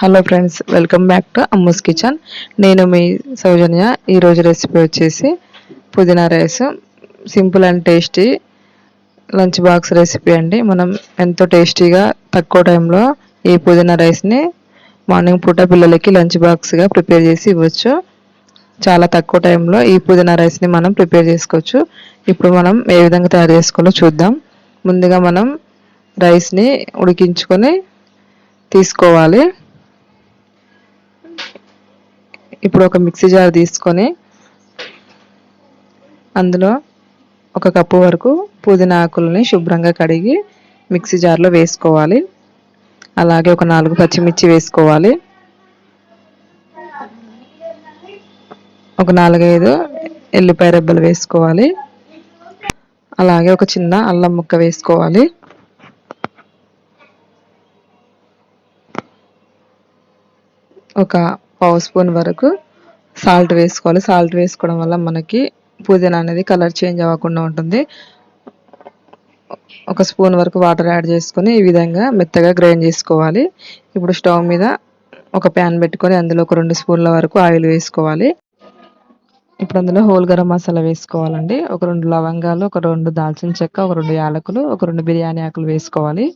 Hello friends welcome back to Ammu's kitchen నేను మీ సౌజన్య. ఈరోజు రెసిపీ వచ్చేసి పుదీనా rice. Simple and tasty lunch box recipe అండి. మనం ఎంతో టేస్టీగా తక్కువ టైంలో ఈ పుదీనా రైస్ని మార్నింగ్ పూట పిల్లలకి లంచ్ బాక్స్గా ప్రిపేర్ చేసి ఇవ్వచ్చు. చాలా తక్కువ టైంలో ఈ పుదీనా రైస్ని మనం ప్రిపేర్ చేసుకోవచ్చు. ఇప్పుడు మనం ఏ విధంగా తయారు చేసుకోవాలో చూద్దాం. ముందుగా మనం రైస్ని ఉడికించుకొని తీసుకోవాలి. ఇప్పుడు ఒక మిక్సీ జార్ తీసుకొని అందులో ఒక కప్పు వరకు పుదీనా ఆకులని శుభ్రంగా కడిగి మిక్సీ జార్లో వేసుకోవాలి. అలాగే ఒక నాలుగు పచ్చిమిర్చి వేసుకోవాలి. ఒక నాలుగైదు ఎల్లిపాయ రెబ్బలు వేసుకోవాలి. అలాగే ఒక చిన్న అల్లం ముక్క వేసుకోవాలి. ఒక పావు స్పూన్ వరకు సాల్ట్ వేసుకోవాలి. సాల్ట్ వేసుకోవడం వల్ల మనకి పుదీనా అనేది కలర్ చేంజ్ అవ్వకుండా ఉంటుంది. ఒక స్పూన్ వరకు వాటర్ యాడ్ చేసుకొని ఈ విధంగా మెత్తగా గ్రైండ్ చేసుకోవాలి. ఇప్పుడు స్టవ్ మీద ఒక ప్యాన్ పెట్టుకొని అందులో ఒక రెండు స్పూన్ల వరకు ఆయిల్ వేసుకోవాలి. ఇప్పుడు అందులో హోల్ గరం మసాలా వేసుకోవాలండి. ఒక రెండు లవంగాలు ఒక రెండు దాల్చిన చెక్క ఒక రెండు యాలకులు ఒక రెండు బిర్యానీ ఆకులు వేసుకోవాలి.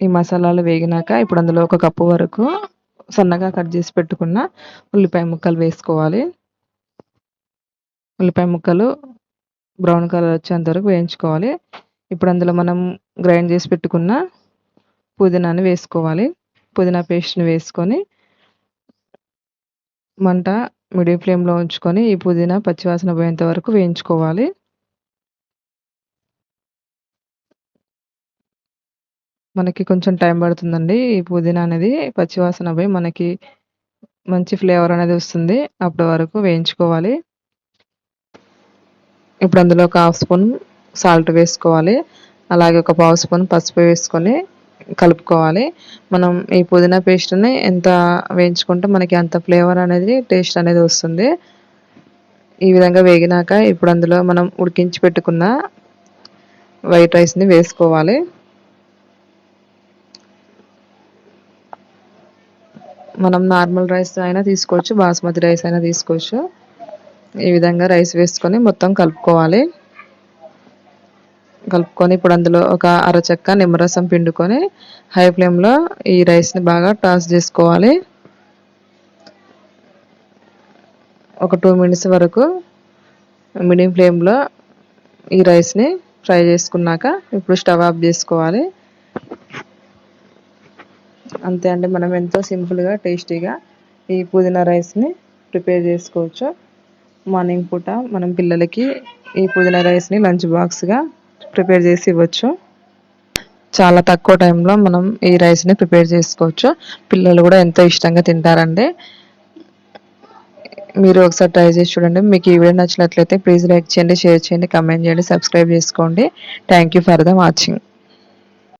ఈ మసాలాలు వేగినాక ఇప్పుడు అందులో ఒక కప్పు వరకు సన్నగా కట్ చేసి పెట్టుకున్న ఉల్లిపాయ ముక్కలు వేసుకోవాలి. ఉల్లిపాయ ముక్కలు బ్రౌన్ కలర్ వచ్చేంత వరకు వేయించుకోవాలి. ఇప్పుడు అందులో మనం గ్రైండ్ చేసి పెట్టుకున్న పుదీనాని వేసుకోవాలి. పుదీనా పేస్ట్ని వేసుకొని మంట మీడియం ఫ్లేమ్లో ఉంచుకొని ఈ పుదీనా పచ్చివాసన పోయేంత వరకు వేయించుకోవాలి. మనకి కొంచెం టైం పడుతుందండి. ఈ పుదీనా అనేది పచ్చివాసన పోయి మనకి మంచి ఫ్లేవర్ అనేది వస్తుంది. అప్పటి వరకు వేయించుకోవాలి. ఇప్పుడు అందులో ఒక హాఫ్ స్పూన్ సాల్ట్ వేసుకోవాలి. అలాగే ఒక పావు స్పూన్ పసుపు వేసుకొని కలుపుకోవాలి. మనం ఈ పుదీనా పేస్ట్ని ఎంత వేయించుకుంటే మనకి అంత ఫ్లేవర్ అనేది టేస్ట్ అనేది వస్తుంది. ఈ విధంగా వేగినాక ఇప్పుడు అందులో మనం ఉడికించి పెట్టుకున్న వైట్ రైస్ని వేసుకోవాలి. మనం నార్మల్ రైస్ అయినా తీసుకోవచ్చు బాస్మతి రైస్ అయినా తీసుకోవచ్చు. ఈ విధంగా రైస్ వేసుకొని మొత్తం కలుపుకోవాలి. కలుపుకొని ఇప్పుడు అందులో ఒక అరచక్క నిమ్మరసం పిండుకొని హై ఫ్లేమ్లో ఈ రైస్ని బాగా టాస్ చేసుకోవాలి. ఒక టూ మినిట్స్ వరకు మీడియం ఫ్లేమ్లో ఈ రైస్ని ఫ్రై చేసుకున్నాక ఇప్పుడు స్టవ్ ఆఫ్ చేసుకోవాలి. అంతే అండి మనం ఎంతో సింపుల్గా టేస్టీగా ఈ పుదీనా రైస్ని ప్రిపేర్ చేసుకోవచ్చు. మార్నింగ్ పూట మనం పిల్లలకి ఈ పుదీనా రైస్ని లంచ్ బాక్స్గా ప్రిపేర్ చేసి ఇవ్వచ్చు. చాలా తక్కువ టైంలో మనం ఈ రైస్ని ప్రిపేర్ చేసుకోవచ్చు. పిల్లలు కూడా ఎంతో ఇష్టంగా తింటారండి. మీరు ఒకసారి ట్రై చేసి చూడండి. మీకు ఈ వీడియో నచ్చినట్లయితే ప్లీజ్ లైక్ చేయండి షేర్ చేయండి కమెంట్ చేయండి సబ్స్క్రైబ్ చేసుకోండి. Thank for the watching